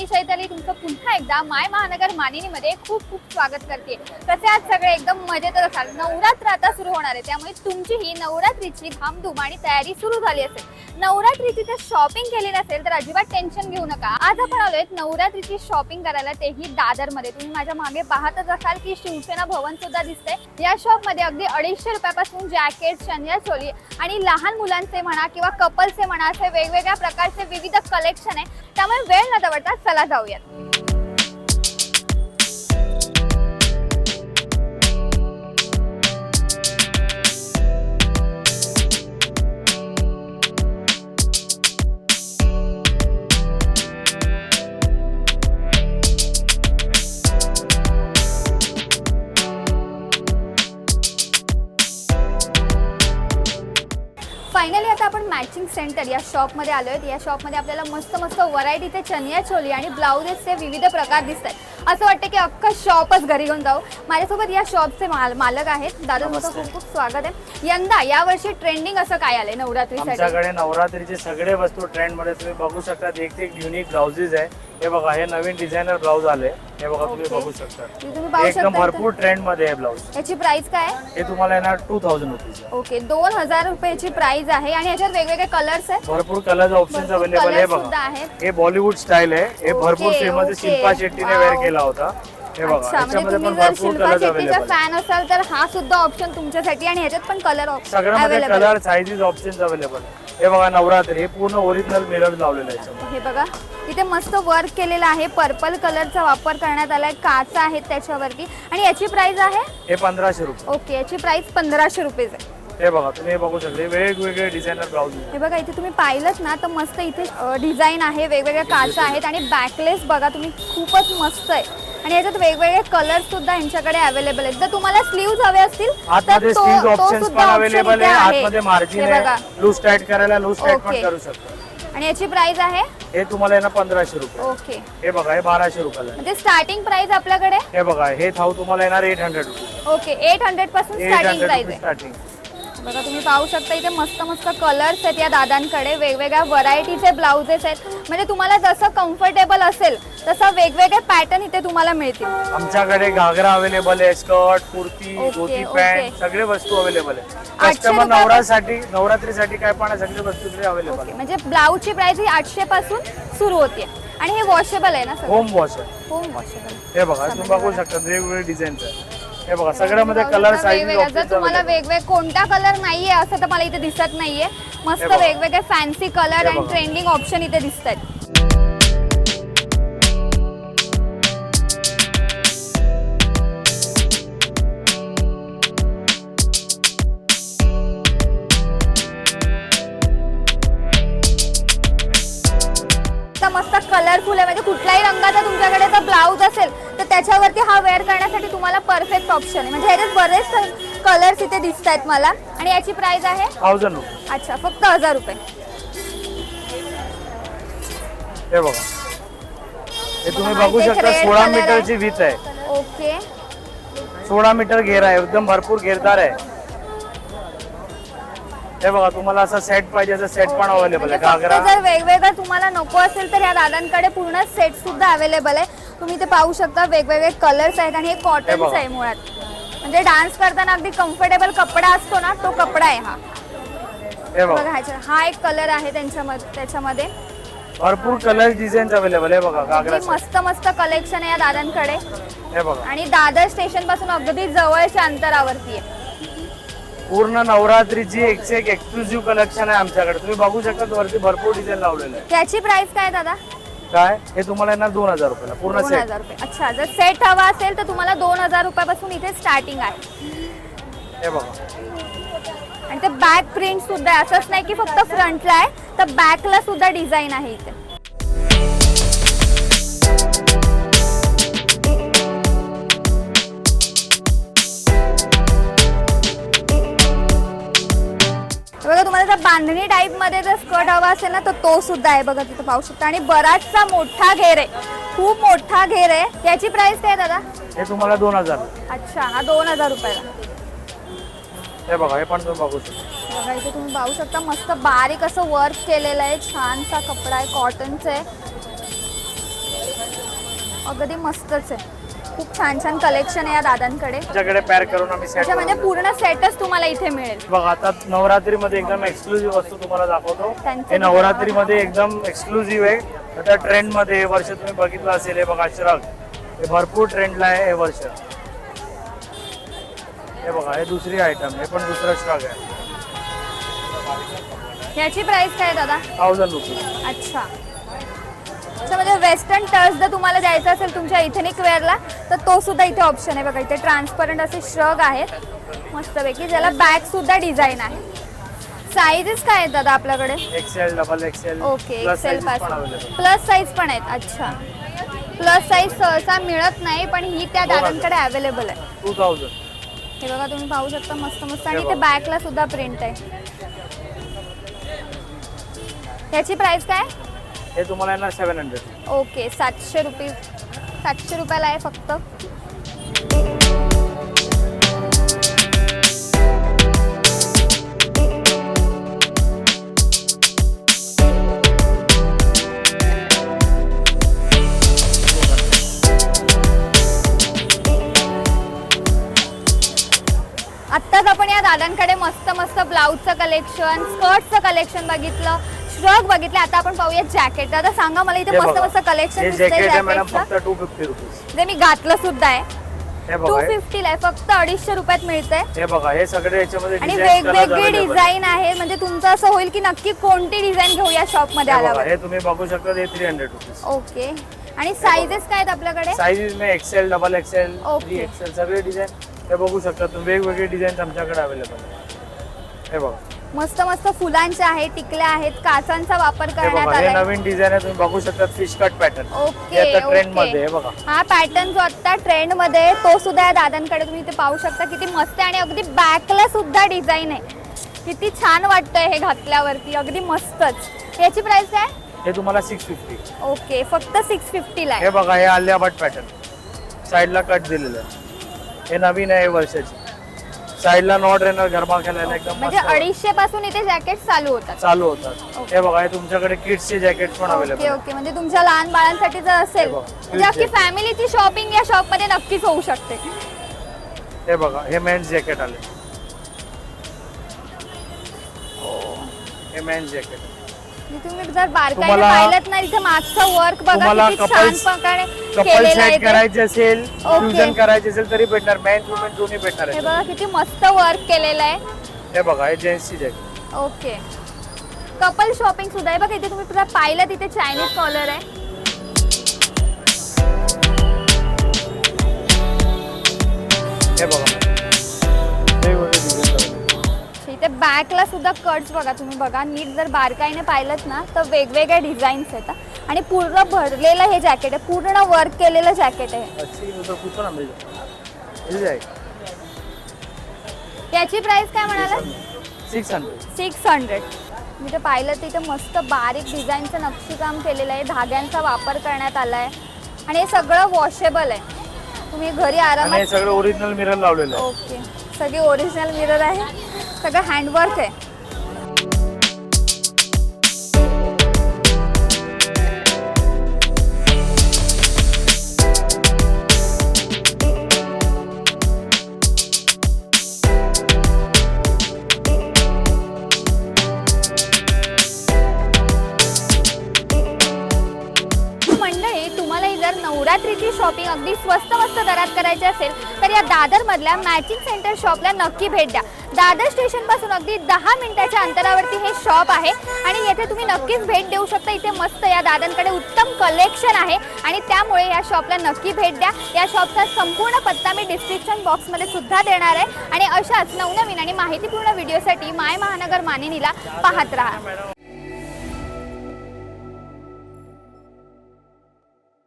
मी चैताली तुमचं पुन्हा एकदा माय महानगर मानिनीमध्ये खूप खूप स्वागत करते. कसे आज सगळे? एकदम मजेतच असाल. नवरात्र आता सुरू होणार आहे. त्यामुळे तुमची ही नवरात्रीची धामधूम आणि तयारी सुरू झाली असेल. नवरात्रीची जर शॉपिंग केली नसेल तर अजिबात टेन्शन घेऊ नका. आज आपण आलोय नवरात्रीची शॉपिंग करायला तेही दादरमध्ये तुम्ही माझ्या मागे पाहतच असाल की शिवसेना भवन सुद्धा दिसतंय. या शॉपमध्ये अगदी अडीचशे रुपयापासून जॅकेट चनिया चोली आणि लहान मुलांचे म्हणा किंवा कपलचे म्हणा असे वेगवेगळ्या प्रकारचे विविध कलेक्शन आहे. त्यामुळे वेळ न दवडता चला जाऊयात. आता आपण मॅचिंग सेंटर या शॉपमध्ये आलो आहेत या शॉपमध्ये आपल्याला मस्त मस्त व्हरायटीचे चनिया चोली आणि ब्लाउजेसचे विविध प्रकार दिसत आहेत असं वाटतं की अख्खं शॉपच घरी घेऊन जाऊ. माझ्यासोबत या शॉपचे माल मालक आहेत. दादा तुमचं नमस्ते. खूप खूप स्वागत आहे. यंदा यावर्षी ट्रेंडिंग असं काय आलंय नवरात्रीसाठी? आमच्याकडे नवरात्रीचे सगळे वस्तू ट्रेंडमध्ये तुम्ही बघू शकता एक ते एक युनिक ब्लाउजेस आहे. हे बघा हे नवीन डिझायनर ब्लाउज आले. हे बघा तुम्ही Okay. बघू शकता. हे तुम्ही पाहू एकदम शकता भरपूर ट्रेंडमध्ये आहे ब्लाउज. याची प्राइस काय आहे? हे तुम्हाला येणार टू थाउजंड रुपीज ओके दोन हजार रुपयाची प्राइस आहे आणि याच्यात वेगवेगळे कलर्स आहेत. भरपूर कलर ऑप्शन भरपूर अवेलेबल आहे. colours सुद्धा बघा. आहेत. हे बॉलिवूड स्टाईल आहे. हे भरपूर फेमस okay. शिल्पा शेट्टीने. वेअर केला होता. हे बघा अच्छा म्हणजे याच्यामध्ये तुम्ही पण जर भरपूर शिल्पा कलर शेट्टीचा अवेलेबल फॅन असाल तर हा सुद्धा ऑप्शन तुमच्यासाठी आणि ह्याच्यात पण कलर सगळ्यामध्ये available colour sizes option available हे बघा नवरात्री हे पूर्ण ओरिजिनल मिरर लावलेलं आहे याच्यामध्ये. हे बघा इथे मस्त वर्क केलेलं आहे. पर्पल कलरचा वापर करण्यात आलाय. काच आहेत त्याच्यावरती. आणि याची प्राइस आहे? हे पंधराशे रुपये. ओके याची प्राइस पंधराशे रुपये आहे. हे बघा तुम्ही बघू शकता. वेगवेगळे डिझायनर ब्लाउज हे बघा इथे तुम्ही पाहिलंच ना तर मस्त इथे डिझाईन आहे वेगवेगळ्या काचा आहेत आणि बॅकलेस बघा तुम्ही खूपच मस्त आहे. आणि याच्यात वेगवेगळे कलर सुद्धा यांच्याकडे अवेलेबल आहेत. जर तुम्हाला स्लीव्ह हवे असतील तो- तो सुद्धा अवेलेबल आहे. मार्जिन बघा. लूज टाईट करायला लूज टाईट पण. करू शकतो. आणि याची प्राइस आहे? हे तुम्हाला येणार पंधराशे रुपये. ओके हे बघा हे बाराशे रुपयाला आहे. म्हणजे स्टार्टिंग प्राइस आपल्याकडे? हे बघा हे थाऊ तुम्हाला येणार eight hundred rupees okay eight हंड्रेडपासून starting price आहे. स्टार्टिंग बघा तुम्ही पाहू शकता इथे मस्त मस्त कलर्स आहेत या दादांकडे. वेगवेगळ्या व्हरायटीचे ब्लाउजेस आहेत. म्हणजे तुम्हाला जसं कम्फर्टेबल असेल तसं वेगवेगळे पॅटर्न इथे तुम्हाला मिळतील. आमच्याकडे घागरा अवेलेबल आहे skirt kurti Okay, dhoti okay. Pant सगळे वस्तू अवेलेबल आहे. आठशे कस्टमर रुपयापासून- नवरासाठी नवरात्रीसाठी काय पण आहे, सगळे वस्तू अवेलेबल ओके आहे. म्हणजे ब्लाऊजची प्राइस ही आठशे पासून सुरू होते आणि हे वॉशेबल आहे ना होम वॉश आहे होम वॉशेबल हे बघा तुम्ही बघू शकता वेगवेगळे डिझाईनचं हे बघा सगळ्यामध्ये कलर साईज जर तुम्हाला वेगवेगळे कोणता कलर नाहीये असं तर मला इथे दिसत नाहीये मस्त बघा. वेगवेगळे फॅन्सी कलर हे आणि बघा. ट्रेंडिंग ऑप्शन इथे दिसत तर मस्त कलरफुल आहे. म्हणजे कुठल्याही रंगाचा तुमच्याकडे जर ब्लाऊज असेल तर त्याच्यावरती हा वेअर करण्यासाठी तुम्हाला परफेक्ट ऑप्शन आहे. म्हणजे ह्याच्यात बरेच कलर्स इथे दिसत आहेत मला. आणि याची प्राइस आहे? थाउजंड अच्छा फक्त हजार रुपये. हे बघा. हे तुम्ही बघा, शकता सोळा. मीटरची वीथ आहे. ओके सोळा मीटर घेर आहे एकदम भरपूर घेरदार आहे. हे बघा तुम्हाला असं सेट पाहिजे असं सेट पण अवेलेबल आहे. म्हणजे फक्त घागरा जर वेगवेगळं तुम्हाला नको असेल तर या दादांकडे पूर्ण सेट सुद्धा अवेलेबल आहे. तुम्ही ते पाहू शकता वेगवेगळे कलर्स आहेत आणि हे कॉटनच बघा. आहे मुळात. म्हणजे डान्स करताना अगदी कम्फर्टेबल कपडा असतो ना तो कपडा आहे हा. हे बघा. बघा ह्याच्यात हा एक कलर आहे त्यांच्यामध्ये त्याच्यामध्ये. भरपूर कलर डिझाईन अवेलेबल आहे बघा अगदी मस्त मस्त कलेक्शन आहे या दादांकडे. हे बघा. आणि दादर स्टेशनपासून अगदी जवळच्या अंतरावरती आहे. पूर्ण नवरात्रीची एकशे एक एक्सक्लुझिव्ह कलेक्शन आहे आमच्याकडे. तुम्ही बघू शकता वरती भरपूर डिझाईन लावलेलं आहे त्याची प्राइस काय दादा? काय? हे तुम्हाला येणार दोन हजार रुपयाला पूर्ण दोन सेट हजार रुपये. अच्छा जर सेट हवा असेल तर तुम्हाला दोन हजार रुपयापासून इथे स्टार्टिंग आहे. हे बघा. आणि ते बॅक प्रिंट सुद्धा आहे. असंच नाही की फक्त फ्रंटला आहे तर बॅकला सुद्धा डिझाईन आहे इथे. बांधणी टाईपमध्ये जर स्कर्ट हवा असेल ना तर तो सुद्धा आहे बघा तिथे पाहू शकता. आणि बराचसा मोठा घेर आहे. खूप मोठा घेर आहे. याची प्राइस काय दादा? हे तुम्हाला दोन हजार. अच्छा हा दोन हजार रुपयाला. हे बघा हे पण तुम्ही बघू शकता. बघा इथे तुम्ही पाहू शकता मस्त बारीक असं वर्क केलेलं आहे. छानसा कपडा आहे कॉटनचं आहे. अगदी मस्तच आहे. खूप छान छान कलेक्शन आहे या दादांकडे. तुमच्याकडे पॅर करून आम्ही अच्छा म्हणजे पूर्ण सेटच तुम्हाला इथे मिळेल. बघा आता नवरात्रीमध्ये एकदम एक्सक्लुझिव्ह वस्तू तुम्हाला दाखवतो. त्यांचं हे नवरात्रीमध्ये एकदम एक्सक्लुझिव्ह आहे. आता ट्रेंडमध्ये हे वर्ष तुम्ही बघितलं असेल हे बघा श्रग. हे भरपूर ट्रेंडला आहे हे वर्ष. हे बघा हे दुसरी आयटम हे पण दुसरं श्रग आहे. याची प्राइस काय आहे दादा? थाउजंड रुपीज अच्छा. अच्छा म्हणजे वेस्टर्न टच जर तुम्हाला द्यायचा असेल तुमच्या इथेनिक वेअरला तर तो सुद्धा इथे ऑप्शन आहे बघा. इथे ट्रान्सपरंट असे श्रग आहेत. मस्तपैकी ज्याला बॅग सुद्धा डिझाईन आहे. साईजेस काय आहेत दादा आपल्याकडे? XL double XL okay plus XL पासून. प्लस साईज पण आहेत अच्छा. प्लस साईज सहसा मिळत नाही पण ही त्या हजार. दादांकडे अवेलेबल आहे. टू थाउजंड हे बघा तुम्ही पाहू शकता मस्त मस्त. आणि हे इथे. बॅकला सुद्धा प्रिंट आहे. याची प्राइस काय? हे तुम्हाला येणार सेवन हंड्रेड ओके सातशे रुपये. सातशे रुपयाला आहे फक्त. आत्ताच आपण या दादांकडे मस्त मस्त ब्लाऊजचं कलेक्शन स्कर्टचं कलेक्शन बघितलं. श्रग बघितले आता आपण पाहूया जॅकेट दादा सांगा मला इथे हे मस्त बघा. मस्त कलेक्शन हे दिसतंय जॅकेट आहे मॅडम जॅकेटचं फक्त टू फिफ्टी रुपीज जे मी घातलं सुद्धा आहे. हे टू बघा हे- फिफ्टीला आहे फक्त अडीचशे रुपयात मिळतंय. हे बघा हे सगळे याच्यामध्ये आणि designs वेगवेगळी available. डिझाईन आहे. म्हणजे तुमचं असं होईल की नक्की कोणती डिझाईन घेऊ या शॉपमध्ये हे बघा, आल्यावर? हे तुम्ही बघू शकता हे थ्री हंड्रेड रुपीज ओके आणि साईजेस काय आहेत आपल्याकडे? साईजेस में XL double XL Okay. Three XL सगळे डिझाईन हे बघू शकता तुम्ही वेगवेगळे डिझाईन आमच्याकडे अवेलेबल आहे हे बघा. मस्त मस्त फुलांचे आहेत टिकल्या आहेत काचांचा वापर हे करण्यात बघा हे आलाय. नवीन डिझाईन आहे तुम्ही बघू शकता फिश कट पॅटर्न ओके हे आता ट्रेंड ओके. मध्ये आहे बघा. हा पॅटर्न जो आता ट्रेंडमध्ये आहे, तो सुद्धा या दादांकडे तुम्ही इथे पाहू शकता. किती मस्त आहे आणि अगदी बॅकला सुद्धा डिझाईन आहे. किती छान वाटतंय हे घातल्यावरती अगदी मस्तच. याची प्राइस काय? हे तुम्हाला सिक्स फिफ्टी ओके फक्त सिक्स फिफ्टीला आहे. हे बघा हे आलिया भट पॅटर्न साईडला कट दिलेलं आहे. हे नवीन आहे वर्षाची. साईडला नॉट रेनर गरबा खेळायला एकदम म्हणजे मस्त. अडीचशे पासून इथे जॅकेट चालू होतात. चालू होतात. हे बघा हे तुमच्याकडे किड्सचे जॅकेट पण अवेलेबल ओके ओके. म्हणजे तुमच्या लहान बाळांसाठी जर असेल हे बघ, म्हणजे अख्खी. फॅमिलीची शॉपिंग या शॉपमध्ये नक्कीच होऊ शकते. हे बघा हे मेन्स जॅकेट आले. हे मेन्स जॅकेट. तुम्ही जर बारकाईने तुम्हाला- पाहिलं ना इथे मागचं वर्क बघा तुम्हाला किती छान couples- प्रकारे कपल केलेलं आहे सेट ते. करायचे असेल ओके. फ्युजन करायचे असेल तरी भेटणार. मॅन वुमेन दोन्ही भेटणार हे आहे बघा किती मस्त वर्क केलेलं आहे. हे बघा हे जेंट्सची जॅकेट ओके कपल शॉपिंग सुद्धा आहे. बघा इथे तुम्ही जर पाहिलं तिथे चायनीज कॉलर आहे. हे बघा. बॅकला सुद्धा कट्स बघा तुम्ही बघा. नीट जर बारकाईने पाहिलं ना तर वेगवेगळ्या डिझाईन्स आहेत हा. आणि पूर्ण भरलेलं हे जॅकेट आहे पूर्ण वर्क केलेलं जॅकेट आहे. याची प्राइस काय म्हणाला? सिक्स हंड्रेड सिक्स हंड्रेड मी ते पाहिलं तिथे मस्त बारीक डिझाईनचं नक्षीकाम केलेलं आहे. धाग्यांचा वापर करण्यात आला आहे आणि हे सगळं वॉशेबल आहे. तुम्ही घरी आरामात सगळं ओरिजिनल मिरर लावलेलं आहे. ओके सगळे ओरिजिनल मिरर आहे. सगळं हँडवर्क आहे. तुम्हालाही जर नवरात्रीची शॉपिंग अगदी स्वस्त मस्त दरात करायची असेल तर या दादर मधल्या मॅचिंग सेंटर शॉपला नक्की भेट द्या. दादर स्टेशनपासून अगदी दहा मिनिटाच्या अंतरावरती हे शॉप आहे. आणि येथे तुम्ही नक्कीच भेट देऊ शकता. इथे मस्त या दादांकडे उत्तम कलेक्शन आहे. आणि त्यामुळे या शॉपला नक्की भेट द्या. या शॉपचा संपूर्ण पत्ता मी डिस्क्रिप्शन बॉक्समध्ये सुद्धा देणार आहे. आणि अशाच नवनवीन आणि माहितीपूर्ण व्हिडिओसाठी माय महानगर मानिनीला पाहत राहा.